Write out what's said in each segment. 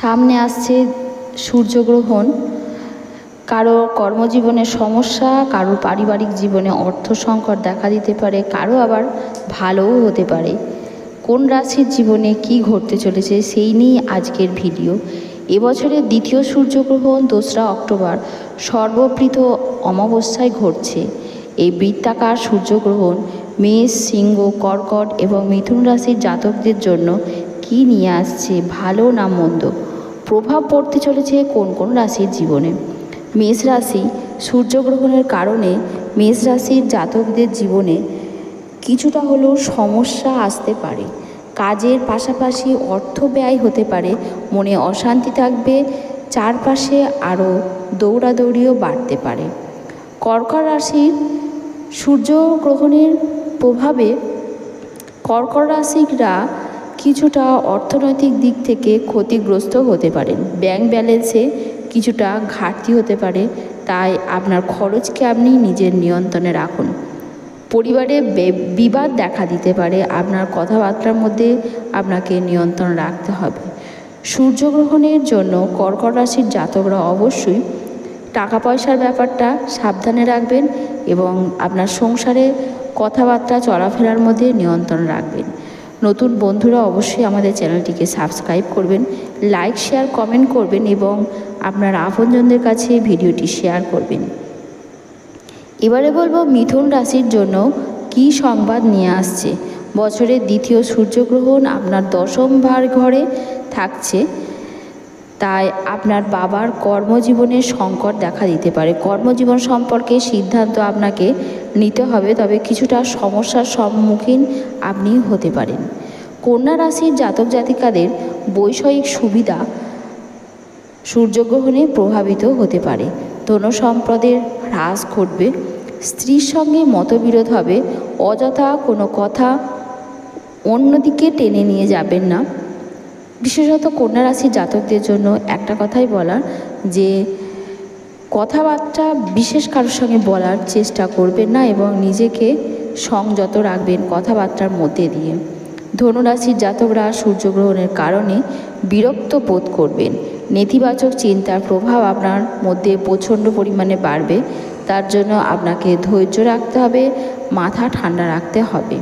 সামনে আসছে সূর্যগ্রহণ। কারও কর্মজীবনে সমস্যা, কারও পারিবারিক জীবনে অর্থ সংকট দেখা দিতে পারে, কারও আবার ভালোও হতে পারে। কোন রাশির জীবনে কি ঘটতে চলেছে সেই নিয়েই আজকের ভিডিও। এবছরের দ্বিতীয় সূর্যগ্রহণ, দোসরা অক্টোবর, সর্বপ্রীত অমাবস্যায় ঘটছে। এই বৃত্তাকার সূর্যগ্রহণ, মেষ, সিংহ, কর্কট এবং মিথুন রাশির জাতকদের জন্য কি নিয়ে আসছে, ভালো না মন্দ? প্রভাব পড়তে চলেছে কোন কোন রাশির জীবনে? মেষ রাশি সূর্যগ্রহণের কারণে মেষ রাশির জাতকদের জীবনে কিছুটা হলেও সমস্যা আসতে পারে। কাজের পাশাপাশি অর্থ ব্যয় হতে পারে, মনে অশান্তি থাকবে, চারপাশে আরও দৌড়াদৌড়িও বাড়তে পারে। কর্কট রাশির সূর্যগ্রহণের প্রভাবে কর্কট রাশিকরা কিছুটা অর্থনৈতিক দিক থেকে ক্ষতিগ্রস্ত হতে পারেন ব্যাংক ব্যালেন্সে কিছুটা ঘাটতি হতে পারে, তাই আপনার খরচকে আপনি নিজের নিয়ন্ত্রণে রাখুন। পরিবারে বিবাদ দেখা দিতে পারে, আপনার কথাবার্তার মধ্যে আপনাকে নিয়ন্ত্রণ রাখতে হবে। সূর্যগ্রহণের জন্য কর্কট রাশির জাতকরা অবশ্যই টাকা পয়সার ব্যাপারটা সাবধানে রাখবেন এবং আপনার সংসারে কথাবার্তা, চলাফেরার মধ্যে নিয়ন্ত্রণ রাখবেন। নতুন বন্ধুরা অবশ্যই আমাদের চ্যানেলটিকে সাবস্ক্রাইব করবেন, লাইক, শেয়ার, কমেন্ট করবেন এবং আপনার আপনজনদের কাছে ভিডিওটি শেয়ার করবেন। এবারে বলব মিথুন রাশির জন্য কি সংবাদ নিয়ে আসছে? বছরের দ্বিতীয় সূর্যগ্রহণ আপনার দশম ভার ঘরে থাকছে। তাই আপনার বাবার কর্মজীবনে সংকট দেখা দিতে পারে। কর্মজীবন সম্পর্কে সিদ্ধান্ত আপনাকে নিতে হবে, তবে কিছুটা সমস্যার সম্মুখীন আপনি হতে পারেন। কন্যা রাশির জাতক জাতিকাদের বৈষয়িক সুবিধা সূর্যগ্রহণে প্রভাবিত হতে পারে। ধন সম্পদের হ্রাস ঘটবে, স্ত্রীর সঙ্গে মতবিরোধ হবে, অযথা কোনো কথা অন্যদিকে টেনে নিয়ে যাবেন না। বিশেষত কন্যা রাশির জাতকদের জন্য একটা কথাই বলার, যে কথাবার্তা বিশেষ কারোর সঙ্গে বলার চেষ্টা করবেন না এবং নিজেকে সংযত রাখবেন কথাবার্তার মধ্যে দিয়ে। ধনুরাশির জাতকরা সূর্যগ্রহণের কারণে বিরক্ত বোধ করবেন। নেতিবাচক চিন্তার প্রভাব আপনার মধ্যে প্রচণ্ড পরিমাণে বাড়বে। তার জন্য আপনাকে ধৈর্য রাখতে হবে, মাথা ঠান্ডা রাখতে হবে।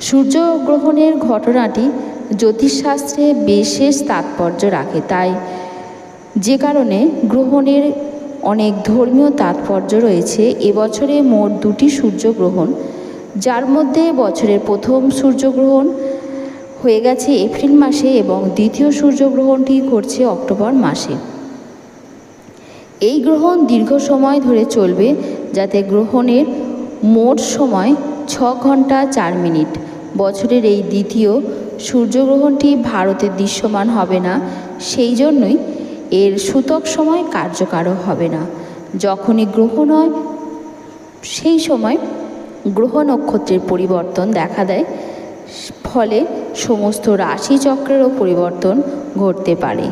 সূর্যগ্রহণের ঘটনাটি জ্যোতিষশাস্ত্রে বিশেষ তাৎপর্য রাখে। তাই যে কারণে গ্রহণের অনেক ধর্মীয় তাৎপর্য রয়েছে। এবছরে মোট দুটি সূর্যগ্রহণ যার মধ্যে বছরের প্রথম সূর্যগ্রহণ হয়ে গেছে এপ্রিল মাসে এবং দ্বিতীয় সূর্যগ্রহণটি ঘটছে অক্টোবর মাসে। এই গ্রহণ দীর্ঘ সময় ধরে চলবে, যাতে গ্রহণের মোট সময় ছ ঘণ্টা চার মিনিট। বছরের এই দ্বিতীয় সূর্যগ্রহণটি ভারতে দৃশ্যমান হবে না, সেই জন্যই এর সূতক সময় কার্যকারও হবে না। যখনই গ্রহণ হয় সেই সময় গ্রহ নক্ষত্রের পরিবর্তন দেখা দেয়, ফলে সমস্ত রাশিচক্রেরও পরিবর্তন ঘটতে পারে।